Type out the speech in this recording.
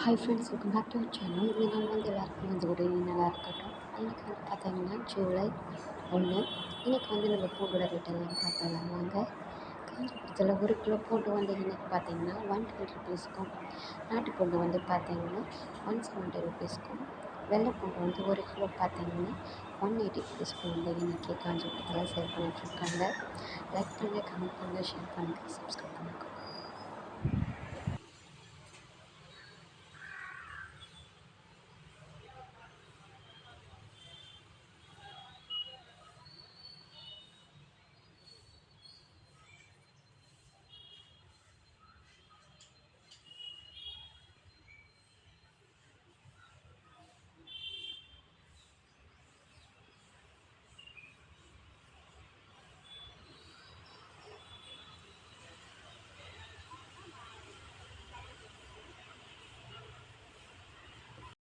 Hi friends welcome back to channel இந்த நாள் வந்து எல்லாருக்கும் வந்து ஒரு நல்லா இருக்கட்டும். இன்றைக்கி வந்து பார்த்தீங்கன்னா ஜூலை ஒன்று இன்றைக்கி வந்து நம்ம பூண்டோட ரேட் எல்லாம் பார்த்தலாம் வாங்க. காஞ்சிபுரத்தில் ஒரு கிலோ பூண்டு வந்து இன்றைக்கி பார்த்தீங்கன்னா ஒன் டுவெண்ட்டி ருபீஸ்க்கும் நாட்டு பூண்டு வந்து பார்த்தீங்கன்னா ஒன் செவன்ட்டி ருபீஸ்க்கும் வெள்ளை பூண்டு வந்து ஒரு கிலோ பார்த்தீங்கன்னா ஒன் எயிட்டி ருபீஸ்க்கு வந்து இன்றைக்கி காஞ்சிபுரத்தில் சேல் பண்ணிகிட்ருக்காங்க லைக் பண்ணுங்கள் கமெண்ட் பண்ணுங்கள் ஷேர் பண்ணுங்கள் சப்ஸ்கிரைப் பண்ணுங்கள்